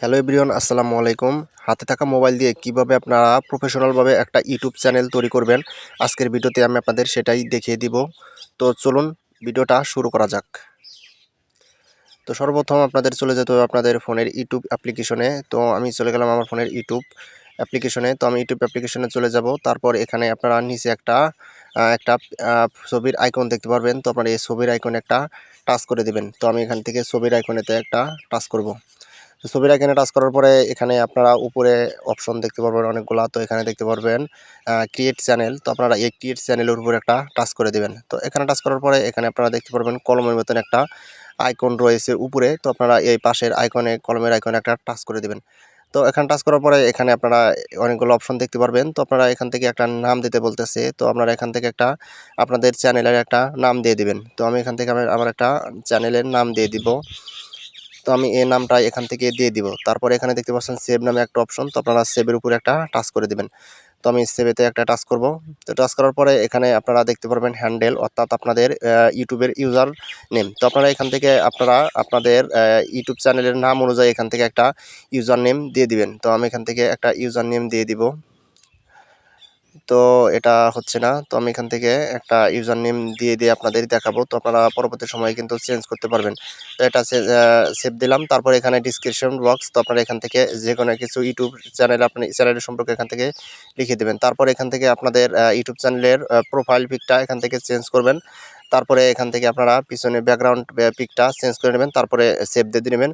Hello everyone, আসসালামু আলাইকুম। হাতে থাকা মোবাইল দিয়ে কীভাবে আপনারা প্রফেশনালভাবে একটা ইউটিউব চ্যানেল তৈরি করবেন, আজকের ভিডিওতে আমি আপনাদের সেটাই দেখিয়ে দিব। তো চলুন ভিডিওটা শুরু করা যাক। তো সর্বপ্রথম আপনাদের চলে যেতে হবে আপনাদের ফোনের ইউটিউব অ্যাপ্লিকেশনে। তো আমি চলে গেলাম আমার ফোনের ইউটিউব অ্যাপ্লিকেশনে। তো আমি ইউটিউব অ্যাপ্লিকেশনে চলে যাব। তারপর এখানে আপনারা নিচে একটা একটা ছবির আইকন দেখতে পারবেন। তো আপনারা এই ছবির আইকনে একটা টাচ করে দিবেন। তো আমি এখান থেকে ছবির আইকনেতে একটা টাচ করব। তো ছবির আইকনে টাচ করার পরে এখানে আপনারা উপরে অপশন দেখতে পারবেন, অনেকগুলা, তো এখানে দেখতে পারবেন ক্রিয়েট চ্যানেল তো আপনারা এই ক্রিয়েট চ্যানেলের উপর একটা টাচ করে দিবেন। তো এখানে টাচ করার পরে এখানে আপনারা দেখতে পারবেন কলমের মতন একটা আইকন রয়েছে উপরে। তো আপনারা এই পাশের আইকনে কলমের আইকনে একটা টাচ করে দিবেন। তো এখানে টাচ করার পরে এখানে আপনারা অনেকগুলো অপশন দেখতে পারবেন। তো আপনারা এখান থেকে একটা নাম দিতে বলতেছে, তো আপনারা এখান থেকে একটা আপনাদের চ্যানেলের একটা নাম দিয়ে দিবেন। তো আমি এখান থেকে আমার একটা চ্যানেলের নাম দিয়ে দিব। তো আমি এই নামটা এখান থেকে দিয়ে দিব। তারপরে এখানে দেখতে পাচ্ছেন সেভ নামে একটা অপশন তো আপনারা সেভের উপরে একটা টাচ করে দেবেন। তো আমি সেভেতে একটা টাচ করব। তো টাচ করার পরে এখানে আপনারা দেখতে পারবেন হ্যান্ডেল অর্থাৎ আপনাদের ইউটিউবের ইউজার নেম তো আপনারা এখান থেকে আপনারা আপনাদের ইউটিউব চ্যানেলের নাম অনুযায়ী এখান থেকে একটা ইউজার নেম দিয়ে দিবেন। তো আমি এখান থেকে একটা ইউজার নেম দিয়ে দিব। তো এটা হচ্ছে না। তো আমি এখান থেকে একটা ইউজার নেম দিয়ে দিয়ে আপনাদের দেখাবো। তো আপনারা পরবর্তী সময়ে কিন্তু চেঞ্জ করতে পারবেন। তো এটা সেভ দিলাম। তারপরে এখানে ডিসক্রিপশন বক্স তো আপনারা এখান থেকে যে কোনো কিছু ইউটিউব চ্যানেল আপনি চ্যানেলের সম্পর্কে এখান থেকে লিখে দেবেন। তারপর এখান থেকে আপনাদের ইউটিউব চ্যানেলের প্রোফাইল পিকটা এখান থেকে চেঞ্জ করবেন। তারপরে এখান থেকে আপনারা পিছনে ব্যাকগ্রাউন্ড পিকটা চেঞ্জ করে নেবেন। তারপরে সেভ দিয়ে নেবেন।